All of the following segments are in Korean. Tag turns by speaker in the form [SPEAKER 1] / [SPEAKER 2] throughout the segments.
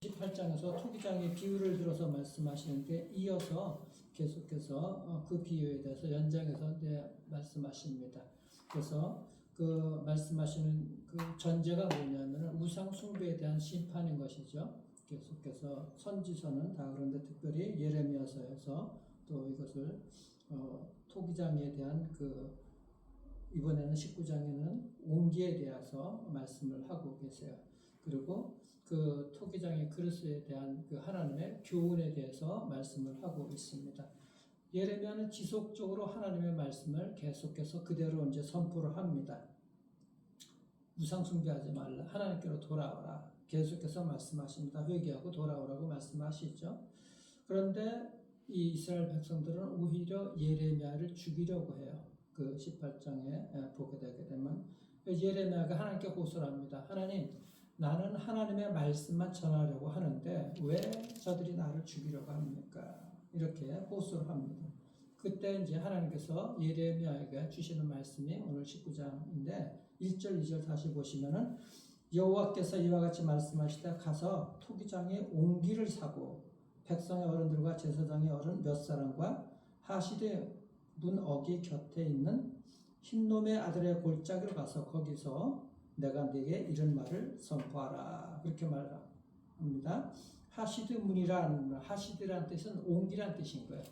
[SPEAKER 1] 18장에서 토기장의 비유를 들어서 말씀하시는데 이어서 계속해서 어, 그 비유에 대해서 연장해서 이제 말씀하십니다. 그래서 그 말씀하시는 그 전제가 뭐냐면 우상 숭배에 대한 심판인 것이죠. 계속해서 선지서는 다 그런데 특별히 예레미야서에서 또 이것을 어, 토기장에 대한 그 이번에는 19장에는 온기에 대해서 말씀을 하고 계세요. 그리고 그 토기장의 그릇에 대한 그 하나님의 교훈에 대해서 말씀을 하고 있습니다. 예레미야는 지속적으로 하나님의 말씀을 계속해서 그대로 이제 선포를 합니다. 우상 숭배하지 말라. 하나님께로 돌아오라. 계속해서 말씀하십니다. 회개하고 돌아오라고 말씀하시죠. 그런데 이 이스라엘 백성들은 오히려 예레미야를 죽이려고 해요. 그 18장에 보게 되게 되면 예레미야가 하나님께 호소를 합니다. 하나님, 나는 하나님의 말씀만 전하려고 하는데 왜 저들이 나를 죽이려고 합니까? 이렇게 호소를 합니다. 그때 이제 하나님께서 예레미야에게 주시는 말씀이 오늘 19장인데 1절, 2절 다시 보시면은 여호와께서 이와 같이 말씀하시다 가서 토기장에 옹기를 사고 백성의 어른들과 제사장의 어른 몇 사람과 하시대 문 어기 곁에 있는 흰놈의 아들의 골짜기로 가서 거기서 내가 네게 이런 말을 선포하라 그렇게 말합니다. 하시드 문이란 하시드란 뜻은 옹기란 뜻인 거예요.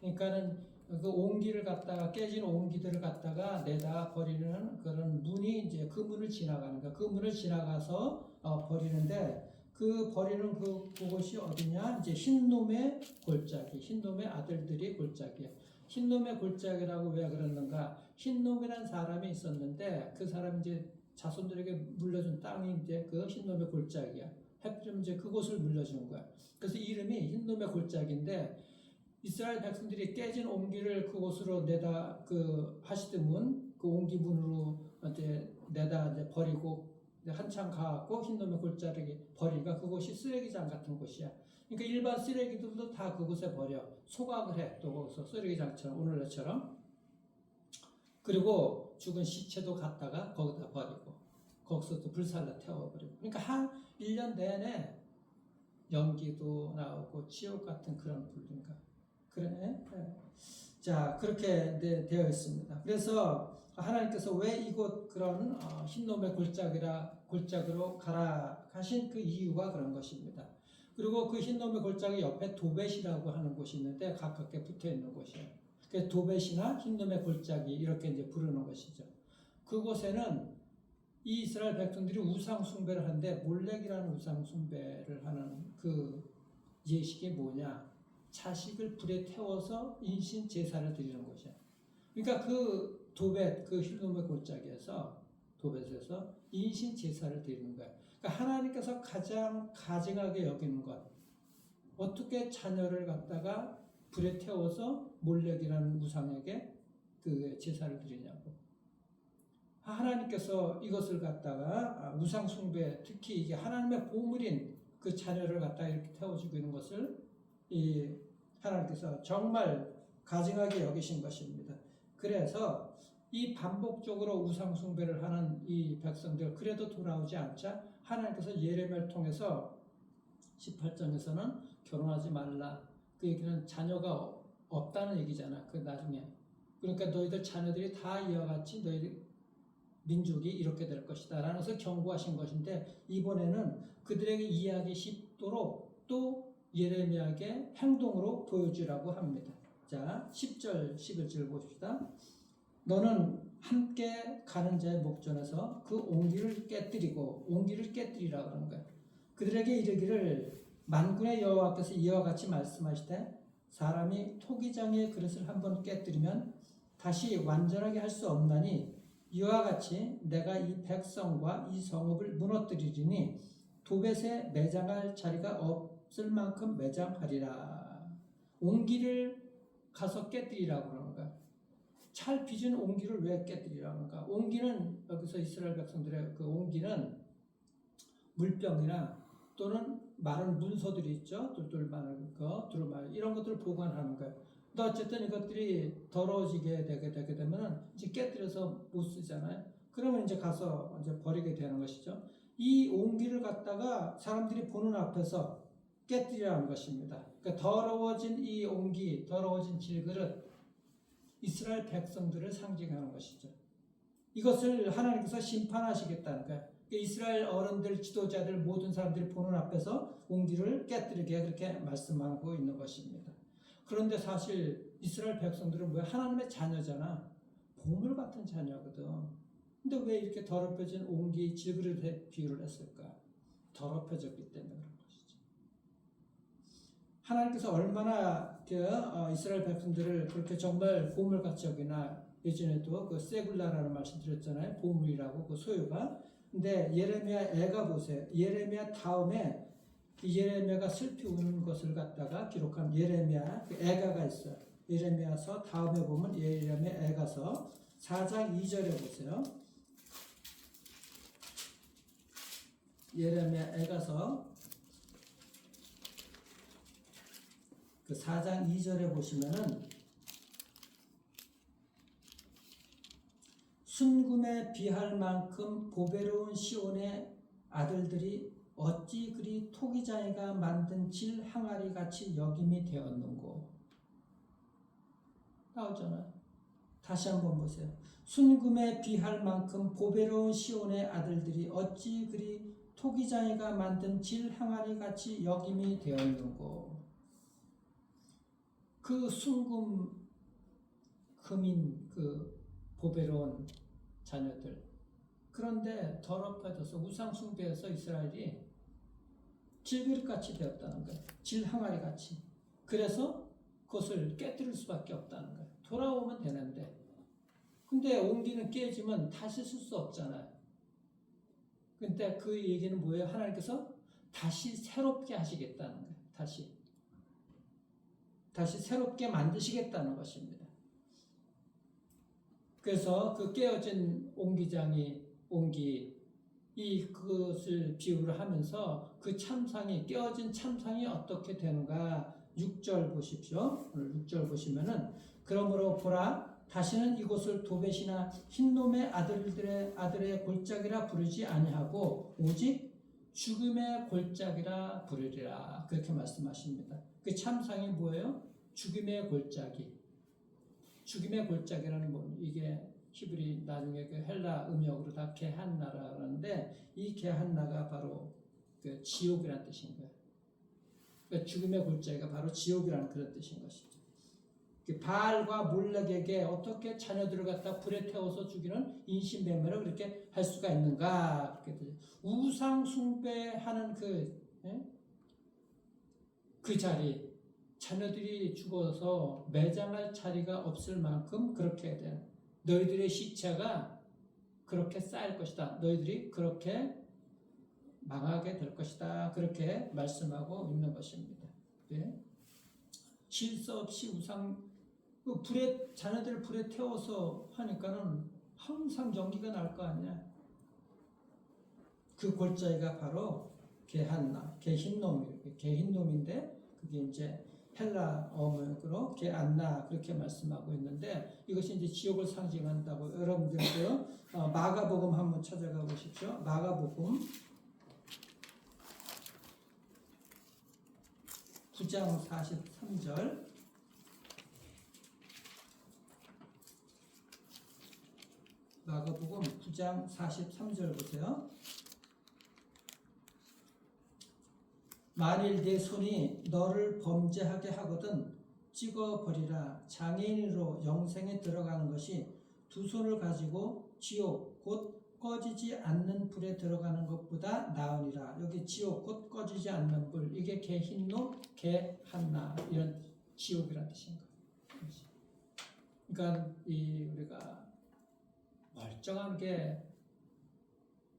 [SPEAKER 1] 그러니까는 그 옹기를 갖다가 깨진 옹기들을 갖다가 내다 버리는 그런 문이 이제 그 문을 지나가는 거야. 그 문을 지나가서 어, 버리는데 그 버리는 그 그곳이 어디냐? 이제 흰놈의 골짜기, 흰놈의 아들들이 골짜기야. 흰놈의 골짜기라고 왜 그러는가? 흰놈이란 사람이 있었는데 그 사람이 이제 자손들에게 물려준 땅이 이제 그 흰놈의 골짜기야. 해필이면 이제 그곳을 물려준 거야. 그래서 이름이 흰놈의 골짜기인데 이스라엘 백성들이 깨진 옹기를 그곳으로 내다 그 하시드 문, 그 옹기 문으로 이제 내다 이제 버리고 한참 가고 흰놈의 골짜기 버리니까 그곳이 쓰레기장 같은 곳이야. 그러니까 일반 쓰레기들도 다 그곳에 버려 소각을 해. 또 거기서 쓰레기장처럼 오늘날처럼. 그리고 죽은 시체도 갖다가 거기다 버리고 거기서 또 불살라 태워버리고. 그러니까 한 1년 내내 연기도 나오고 지옥 같은 그런 불인가. 그래. 네. 자, 그렇게 네, 되어 있습니다. 그래서 하나님께서 왜 이곳 그런 어, 흰놈의 골짜기라 골짜기로 가라 하신 그 이유가 그런 것입니다. 그리고 그 흰놈의 골짜기 옆에 도벳이라고 하는 곳이 있는데 가깝게 붙어 있는 곳이에요. 그 도벳이나 흰놈의 골짜기 이렇게 이제 부르는 것이죠. 그곳에는 이 이스라엘 백성들이 우상 숭배를 하는데 몰렉이라는 우상 숭배를 하는 그 예식이 뭐냐? 자식을 불에 태워서 인신 제사를 드리는 것이야. 그러니까 그 도벳 그 힐놈의 골짜기에서 도벳에서 인신 제사를 드리는 거야. 그러니까 하나님께서 가장 가증하게 여기는 것 어떻게 자녀를 갖다가 불에 태워서 몰렉이라는 우상에게 그 제사를 드리냐고. 하나님께서 이것을 갖다가 우상 숭배 특히 이게 하나님의 보물인 그 자녀를 갖다 이렇게 태워 죽이는 것을 이 하나님께서 정말 가증하게 여기신 것입니다. 그래서 이 반복적으로 우상 숭배를 하는 이 백성들 그래도 돌아오지 않자 하나님께서 예레미야를 통해서 18장에서는 결혼하지 말라. 그 얘기는 자녀가 없다는 얘기잖아. 그 나중에. 그러니까 너희들 자녀들이 다 이와 같이 너희들 민족이 이렇게 될 것이다. 라면서 경고하신 것인데 이번에는 그들에게 이해하기 쉽도록 또 예레미야에게 행동으로 보여주라고 합니다. 자, 10절, 11절 보십시다. 너는 함께 가는 자의 목전에서 그 옹기를 깨뜨리고 옹기를 깨뜨리라 그러는 거예요. 그들에게 이르기를 만군의 여호와께서 이와 같이 말씀하시되 사람이 토기장의 그릇을 한번 깨뜨리면 다시 완전하게 할 수 없나니 이와 같이 내가 이 백성과 이 성읍을 무너뜨리리니 도벳에 매장할 자리가 없을 만큼 매장하리라. 옹기를 가서 깨뜨리라고 그러는 거야. 찰 빚은 옹기를 왜 깨뜨리라는 가? 옹기는 여기서 이스라엘 백성들의 그 옹기는 물병이나 또는 마른 문서들이 있죠. 똘똘 마른 거, 두루마리 이런 것들을 보관하는 거예요. 근데 어쨌든 이것들이 더러워지게 되게 되게 되면은 이제 깨뜨려서 못 쓰잖아요. 그러면 이제 가서 이제 버리게 되는 것이죠. 이 온기를 갖다가 사람들이 보는 앞에서 깨뜨리라는 것입니다. 그러니까 더러워진 이 온기, 더러워진 질그릇, 이스라엘 백성들을 상징하는 것이죠. 이것을 하나님께서 심판하시겠다는 거예요. 그러니까 이스라엘 어른들, 지도자들, 모든 사람들이 보는 앞에서 온기를 깨뜨리게 그렇게 말씀하고 있는 것입니다. 그런데 사실 이스라엘 백성들은 왜 하나님의 자녀잖아. 보물 같은 자녀거든. 근데 왜 이렇게 더럽혀진 온기 질그릇에 비유를 했을까? 더럽혀졌기 때문에 그런 것이죠. 하나님께서 얼마나 그 어, 이스라엘 백성들을 그렇게 정말 보물같이 여기나 예전에도 그 세굴라라는 말씀 드렸잖아요. 보물이라고 그 소유가. 근데 예레미야 애가 보세요. 예레미야 다음에 이 예레미야가 슬피 우는 것을 갖다가 기록한 예레미야 그 애가가 있어요. 예레미야서 다음에 보면 예레미야 애가서 4장 2절에 보세요. 예레미야 애가서 그 4장 2절에 보시면은 순금에 비할 만큼 보배로운 시온의 아들들이 어찌 그리 토기장이가 만든 질 항아리 같이 여김이 되었는고 나오잖아요. 다시 한번 보세요. 순금에 비할 만큼 보배로운 시온의 아들들이 어찌 그리 토기장이가 만든 질 항아리 같이 여김이 되었는고 그 순금 금인 그 보배로운 자녀들 그런데 더럽혀져서 우상 숭배해서 이스라엘이 질그릇같이 되었다는 거예요. 질 항아리 같이. 그래서 그것을 깨뜨릴 수밖에 없다는 거예요. 돌아오면 되는데 근데 온기는 깨지면 다시 쓸 수 없잖아요. 근데 그 얘기는 뭐예요? 하나님께서 다시 새롭게 하시겠다는 거예요. 다시. 다시 새롭게 만드시겠다는 것입니다. 그래서 그 깨어진 옹기장이 옹기 이 그것을 비유를 하면서 그 참상이 깨어진 참상이 어떻게 되는가 6절 보십시오. 오늘 6절 보시면은 그러므로 보라 다시는 이곳을 도벳이나 흰놈의 아들들의 아들의 골짜기라 부르지 아니하고 오직 죽음의 골짜기라 부르리라 그렇게 말씀하십니다. 그 참상이 뭐예요? 죽음의 골짜기. 죽음의 골짜기라는 뭐 이게 히브리 나중에 그 헬라 음역으로 다 게한나라는데 이 게한나가 바로 그 지옥이라는 뜻인 거예요. 그러니까 죽음의 골짜기가 바로 지옥이라는 그런 뜻인 것이죠. 그 바알과 몰렉에게 어떻게 자녀들을 갖다 불에 태워서 죽이는 인신배매를 그렇게 할 수가 있는가? 그렇게 우상 숭배하는 그, 예? 그 자리, 자녀들이 죽어서 매장할 자리가 없을 만큼 그렇게 된 너희들의 시체가 그렇게 쌓일 것이다. 너희들이 그렇게 망하게 될 것이다. 그렇게 말씀하고 있는 것입니다. 네? 질서 없이 우상 그 불에 자녀들 불에 태워서 하니까는 항상 연기가 날 거 아니야. 그 골짜기가 바로 개한나, 개흰놈, 개흰놈인데 그게 이제 헬라 어문으로 게 안나 그렇게 말씀하고 있는데 이것이 이제 지옥을 상징한다고 여러분들도 어, 마가복음 한번 찾아가 보십시오. 마가복음 9장 43절 마가복음 9장 43절 보세요. 만일 내 손이 너를 범죄하게 하거든 찍어 버리라. 장애인으로 영생에 들어가는 것이 두 손을 가지고 지옥 곧 꺼지지 않는 불에 들어가는 것보다 나으니라. 여기 지옥 곧 꺼지지 않는 불. 이게 개 흰노 개 한나. 이런 지옥이라는 뜻인 거예요. 그러니까 이 우리가 멀쩡한 게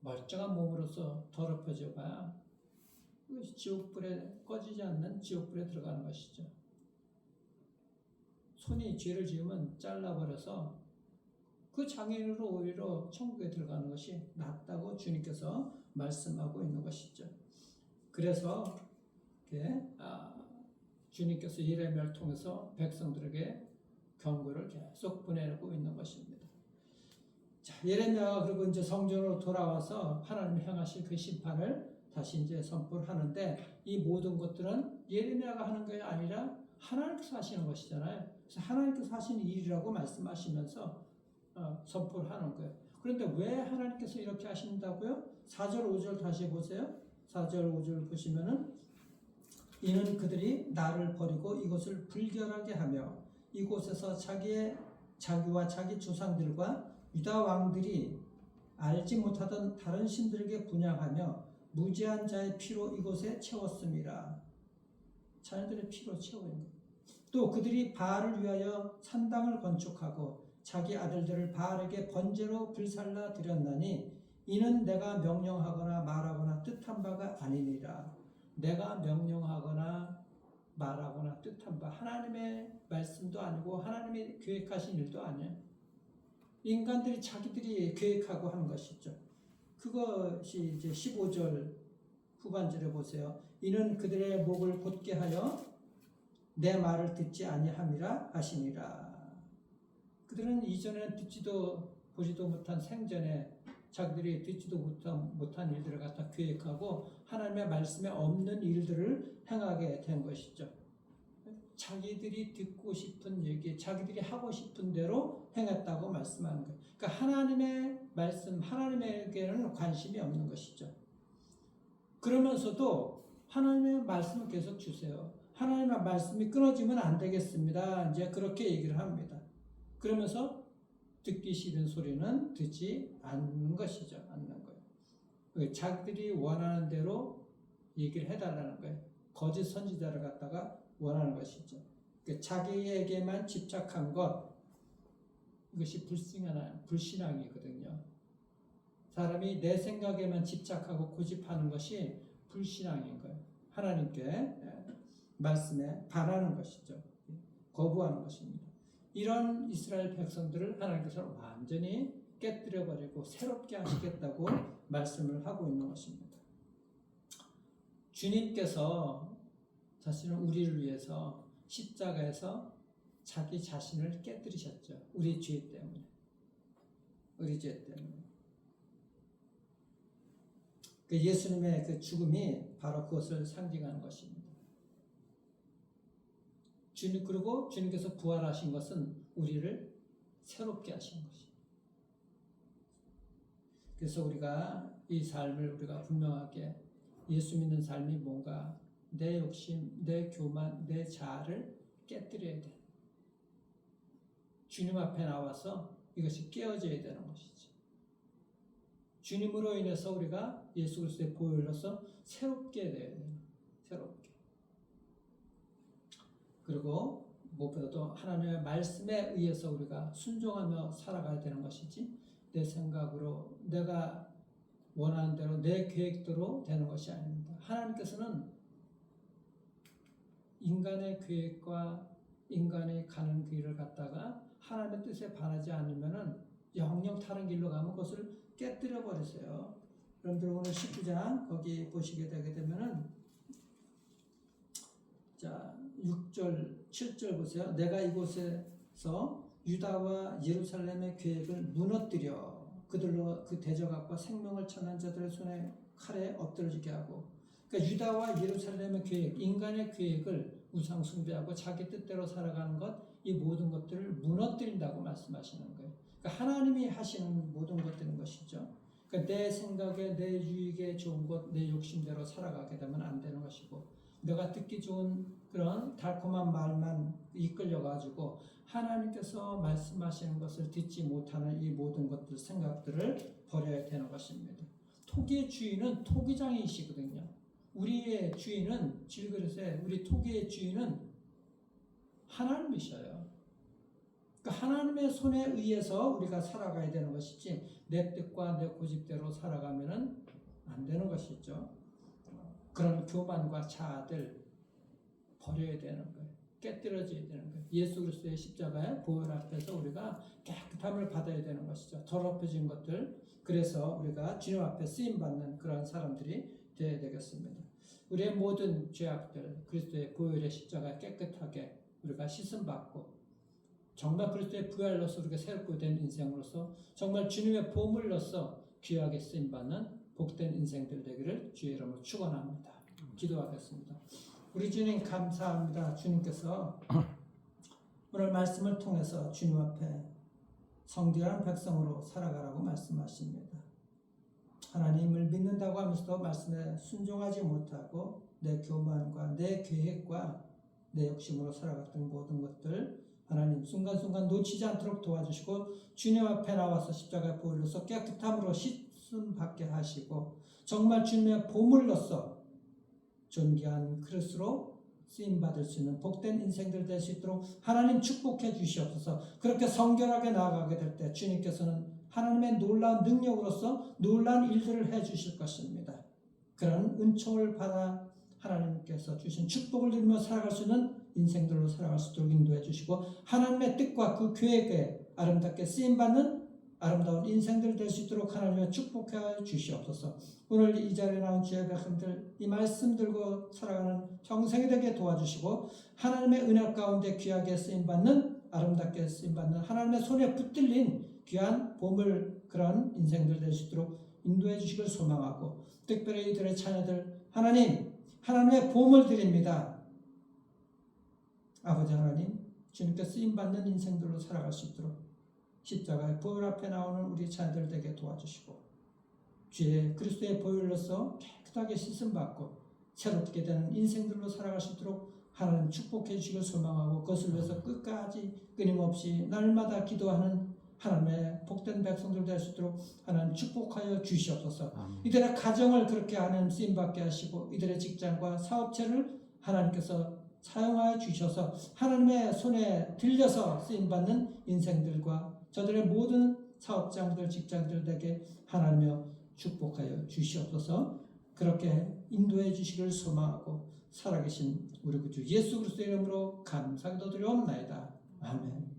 [SPEAKER 1] 멀쩡한 몸으로서 더럽혀져 봐야 지옥불에 꺼지지 않는 지옥불에 들어가는 것이죠. 손이 죄를 지으면 잘라버려서 그 장애인으로 오히려 천국에 들어가는 것이 낫다고 주님께서 말씀하고 있는 것이죠. 그래서 아, 주님께서 예레미야를 통해서 백성들에게 경고를 계속 보내고 있는 것입니다. 자, 예레미야가 그리고 이제 성전으로 돌아와서 하나님이 향하실 그 심판을 다시 이제 선포를 하는데 이 모든 것들은 예레미야가 하는 게 아니라 하나님께서 하시는 것이잖아요. 그래서 하나님께서 하시는 일이라고 말씀하시면서 어, 선포를 하는 거예요. 그런데 왜 하나님께서 이렇게 하신다고요? 4절, 5절 다시 보세요. 4절, 5절 보시면은 이는 그들이 나를 버리고 이곳을 불결하게 하며 이곳에서 자기의 자기와 자기 조상들과 유다 왕들이 알지 못하던 다른 신들에게 분양하며 무지한 자의 피로 이곳에 채웠습니다. 자녀들의 피로 채워 있는 거예요. 또 그들이 바알을 위하여 산당을 건축하고 자기 아들들을 바알에게 번제로 불살라 드렸나니 이는 내가 명령하거나 말하거나 뜻한 바가 아니니라. 내가 명령하거나 말하거나 뜻한 바 하나님의 말씀도 아니고 하나님이 계획하신 일도 아니에요. 인간들이 자기들이 계획하고 하는 것이죠. 그것이 이제 15절 후반절에 보세요. 이는 그들의 목을 곧게 하여 내 말을 듣지 아니함이라 하시니라. 그들은 이전에 듣지도 보지도 못한 생전에 자기들이 듣지도 못한, 일들을 갖다 계획하고 하나님의 말씀에 없는 일들을 행하게 된 것이죠. 자기들이 듣고 싶은 얘기, 자기들이 하고 싶은 대로 행했다고 말씀하는 거예요. 그러니까 하나님의 말씀, 하나님에게는 관심이 없는 것이죠. 그러면서도 하나님의 말씀을 계속 주세요. 하나님의 말씀이 끊어지면 안 되겠습니다. 이제 그렇게 얘기를 합니다. 그러면서 듣기 싫은 소리는 듣지 않는 것이죠. 않는 거예요. 자기들이 원하는 대로 얘기를 해달라는 거예요. 거짓 선지자를 갖다가 원하는 것이죠. 그 자기에게만 집착한 것 이것이 불신한 불신앙이거든요. 사람이 내 생각에만 집착하고 고집하는 것이 불신앙인 거예요. 하나님께 예, 말씀에 반하는 것이죠. 거부하는 것입니다. 이런 이스라엘 백성들을 하나님께서 완전히 깨뜨려 버리고 새롭게 하시겠다고 말씀을 하고 있는 것입니다. 주님께서 사실은 우리를 위해서 십자가에서 자기 자신을 깨뜨리셨죠. 우리 죄 때문에. 우리 죄 때문에. 그 예수님의 그 죽음이 바로 그것을 상징하는 것입니다. 주님 그리고 주님께서 부활하신 것은 우리를 새롭게 하신 것입니다. 그래서 우리가 이 삶을 우리가 분명하게 예수 믿는 삶이 뭔가 내 욕심, 내 교만, 내 자아를 깨뜨려야 돼. 주님 앞에 나와서 이것이 깨어져야 되는 것이지. 주님으로 인해서 우리가 예수 그리스도의 보혈로서 새롭게 돼야 되는 새롭게. 그리고 무엇보다도 하나님의 말씀에 의해서 우리가 순종하며 살아가야 되는 것이지 내 생각으로 내가 원하는 대로 내 계획대로 되는 것이 아닙니다. 하나님께서는 인간의 계획과 인간의 가는 길을 갖다가 하나님의 뜻에 반하지 않으면은 영영 다른 길로 가면 그것을 깨뜨려 버리세요. 여러분들 오늘 19장 거기 보시게 되게 되면은 자 6절 7절 보세요. 내가 이곳에서 유다와 예루살렘의 계획을 무너뜨려 그들로 그 대적악과 생명을 천한 자들의 손에 칼에 엎드러지게 하고 그러니까 유다와 예루살렘의 계획, 인간의 계획을 우상 숭배하고 자기 뜻대로 살아가는 것, 이 모든 것들을 무너뜨린다고 말씀하시는 거예요. 그러니까 하나님이 하시는 모든 것들인 것이죠. 그러니까 내 생각에, 내 유익에 좋은 것, 내 욕심대로 살아가게 되면 안 되는 것이고, 내가 듣기 좋은 그런 달콤한 말만 이끌려가지고 하나님께서 말씀하시는 것을 듣지 못하는 이 모든 것들, 생각들을 버려야 되는 것입니다. 토기의 주인은 토기장이시거든요. 우리의 주인은 질그릇에 우리 토기의 주인은 하나님이셔요. 그러니까 하나님의 손에 의해서 우리가 살아가야 되는 것이지 내 뜻과 내 고집대로 살아가면은 안 되는 것이죠. 그런 교만과 자아들 버려야 되는 거예요. 깨뜨려져야 되는 거예요. 예수 그리스도의 십자가의 보혈 앞에서 우리가 깨끗함을 받아야 되는 것이죠. 더럽혀진 것들. 그래서 우리가 주님 앞에 쓰임 받는 그런 사람들이 되어야 되겠습니다. 우리의 모든 죄악들 그리스도의 보혈의 십자가 깨끗하게 우리가 씻음 받고 정말 그리스도의 부활로서 이렇게 새롭게 된 인생으로서 정말 주님의 보물로서 귀하게 쓰임 받는 복된 인생들 되기를 주의 이름으로 축원합니다. 기도하겠습니다. 우리 주님 감사합니다. 주님께서 오늘 말씀을 통해서 주님 앞에 성결한 백성으로 살아가라고 말씀하십니다. 하나님을 믿는다고 하면서도 말씀에 순종하지 못하고 내 교만과 내 계획과 내 욕심으로 살아갔던 모든 것들 하나님 순간순간 놓치지 않도록 도와주시고 주님 앞에 나와서 십자가의 보혈로서 깨끗함으로 씻 음 받게 하시고 정말 주님의 보물로서 존귀한 그릇으로 쓰임 받을 수 있는 복된 인생들 될 수 있도록 하나님 축복해 주시옵소서. 그렇게 성결하게 나아가게 될 때 주님께서는 하나님의 놀라운 능력으로서 놀라운 일들을 해 주실 것입니다. 그런 은총을 받아 하나님께서 주신 축복을 누리며 살아갈 수 있는 인생들로 살아갈 수 있도록 인도해 주시고 하나님의 뜻과 그 계획에 아름답게 쓰임 받는 아름다운 인생들 될 수 있도록 하나님의 축복해 주시옵소서. 오늘 이 자리에 나온 주의 백성들 이 말씀 들고 살아가는 평생이 되게 도와주시고 하나님의 은혜 가운데 귀하게 쓰임 받는 아름답게 쓰임 받는 하나님의 손에 붙들린 귀한 보물 그런 인생들 될 수 있도록 인도해 주시길 소망하고 특별히 이들의 자녀들 하나님 하나님의 보물 드립니다. 아버지 하나님 주님께 쓰임 받는 인생들로 살아갈 수 있도록 십자가의 보혈 앞에 나오는 우리 자녀들 되게 도와주시고 주의 그리스도의 보혈로서 깨끗하게 씻음 받고 새롭게 되는 인생들로 살아갈 수 있도록 하나님 축복해 주시길 소망하고 그것을 위해서 끝까지 끊임없이 날마다 기도하는 하나님의 복된 백성들 될 수 있도록 하나님 축복하여 주시옵소서. 이들의 가정을 그렇게 하나님 쓰임 받게 하시고 이들의 직장과 사업체를 하나님께서 사용하여 주셔서 하나님의 손에 들려서 쓰임 받는 인생들과 저들의 모든 사업장들 직장들에게 하나님여 축복하여 주시옵소서. 그렇게 인도해 주시기를 소망하고 살아계신 우리 구주 예수 그리스도의 이름으로 감사기도 드려옵나이다. 아멘.